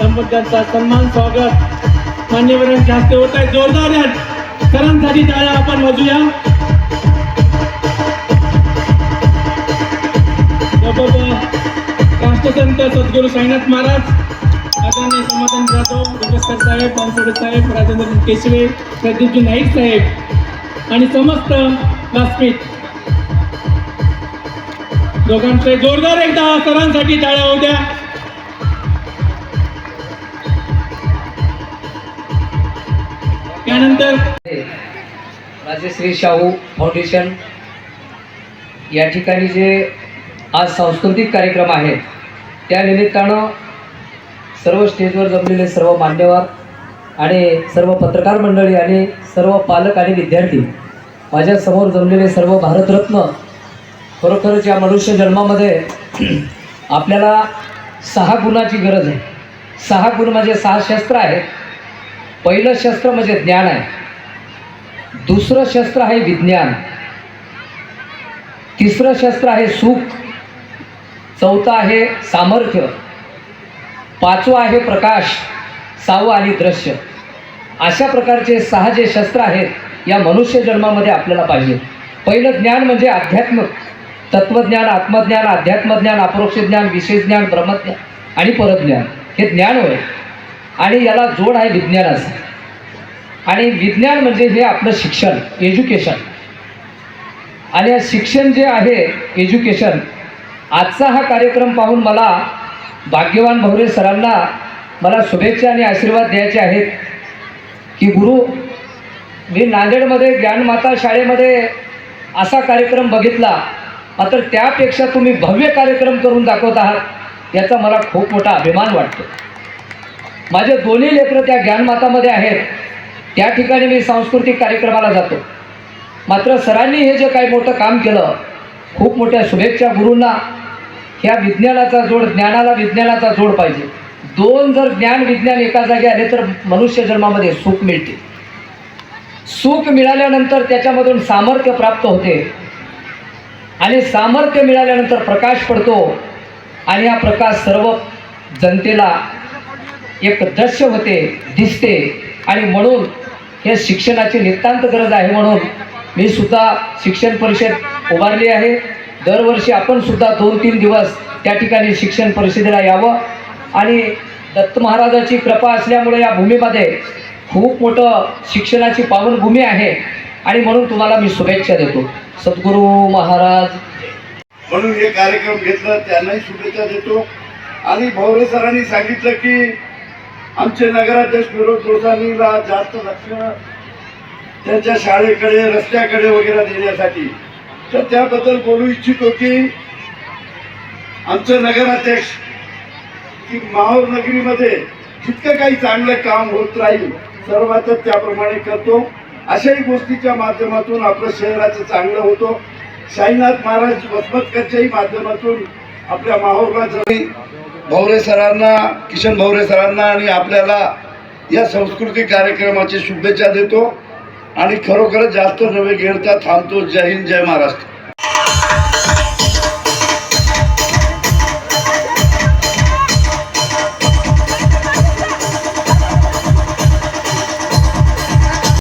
त्यांचा सन्मान स्वागत. मान्यवरांच्या हस्ते होत आहे. जोरदार या सरांसाठी टाळ्या आपण वाजूया. राष्ट्रसंत सद्गुरू साईनाथ महाराज आदरणीय समाधान जाधव दिवसकर साहेब पानसोडे साहेब राजेंद्र केशवे प्रदीपजी नाईक साहेब आणि समस्त व्यासपीठ. दोघांचे जोरदार एकदा सरांसाठी टाळ्या होऊ त्यानंतर राजश्री शाहू फाउंडेशन या ठिकाणी जे आज सांस्कृतिक कार्यक्रम आहेत त्या निमित्तानं सर्व स्टेजवर जमलेले सर्व मान्यवर आणि सर्व पत्रकार मंडळी आणि सर्व पालक आणि विद्यार्थी माझ्यासमोर जमलेले सर्व भारतरत्न खरोखरच या मनुष्य जन्मामध्ये आपल्याला सहा गुणाची गरज आहे. सहा गुण म्हणजे सहा शस्त्र आहेत. पहिलं शस्त्र म्हणजे ज्ञान आहे. दुसरं शस्त्र आहे विज्ञान. तिसरं शस्त्र आहे सुख. चौथं आहे सामर्थ्य. पाचवं आहे प्रकाश. सहावं आणि दृश्य. अशा प्रकारचे सहा जे शस्त्र आहेत या मनुष्य जन्मामध्ये आपल्याला पाहिजे. पहिलं ज्ञान म्हणजे अध्यात्म. तत्वज्ञान आत्मज्ञान अध्यात्मज्ञान अपरोक्ष ज्ञान विशेष ज्ञान ब्रह्मज्ञान आणि परज्ञान. हे ज्ञान होय. आणि याला जोड आहे विज्ञानाचा. आणि विज्ञान म्हणजे हे आपलं शिक्षण एज्युकेशन आणि शिक्षण जे आहे एज्युकेशन आजचा हा कार्यक्रम पाहून मला भाग्यवान भवरे सरांना मला शुभेच्छा आणि आशीर्वाद द्यायचे आहेत की गुरु मी नांदेडमध्ये ज्ञानमाता शाळेमध्ये असा कार्यक्रम बघितला मात्र त्यापेक्षा तुम्ही भव्य कार्यक्रम करून दाखवत आहात याचा मला खूप मोठा अभिमान वाटतो. माझे दोन्ही लेकरं त्या ज्ञानमातामध्ये आहेत. त्या ठिकाणी मी सांस्कृतिक कार्यक्रमाला जातो. मात्र सरांनी हे जे काही मोठं काम केलं खूप मोठ्या शुभेच्छा गुरूंना. ह्या विज्ञानाचा जोड ज्ञानाला विज्ञानाचा जोड पाहिजे. दोन जर ज्ञान विज्ञान एका जागी आले तर मनुष्य जन्मामध्ये सुख मिळते. सुख मिळाल्यानंतर त्याच्यामधून सामर्थ्य प्राप्त होते. आणि सामर्थ्य मिळाल्यानंतर प्रकाश पडतो. आणि हा प्रकाश सर्व जनतेला एक दृश्य होते दिसते. आणि म्हणून हे शिक्षणाची नितांत गरज आहे म्हणून मी सुद्धा शिक्षण परिषद उभारली आहे. दरवर्षी आपण सुद्धा दोन तीन दिवस त्या ठिकाणी शिक्षण परिषदेला यावं. आणि दत्त महाराजाची कृपा असल्यामुळे या भूमीमध्ये खूप मोठं शिक्षणाची पावनभूमी आहे. आणि म्हणून तुम्हाला मी शुभेच्छा देतो. सद्गुरू महाराज. म्हणून हे कार्यक्रम घेतला त्यांनाही शुभेच्छा देतो. आणि भवरे सरांनी सांगितलं की आमचे नगराध्यक्ष विरोध गोसावीला जास्त लक्ष त्यांच्या शाळेकडे रस्त्याकडे वगैरे देण्यासाठी. तर त्याबद्दल बोलू इच्छितो की आमचं नगराध्यक्ष की माहूर नगरीमध्ये जितकं काही चांगलं काम होत राहील सर्वात त्याप्रमाणे करतो. अशाही गोष्टीच्या माध्यमातून आपलं शहराचं चांगलं होतं. साईनाथ महाराज वसमतकरच्याही माध्यमातून आपल्या माहूरला जरी भवरे सरांना किशन भवरे सरांना आणि आपल्याला या सांस्कृतिक कार्यक्रमाची शुभेच्छा देतो आणि खरोखरच जास्त नवे घेरता थांबतो. जय हिंद जय महाराष्ट्र.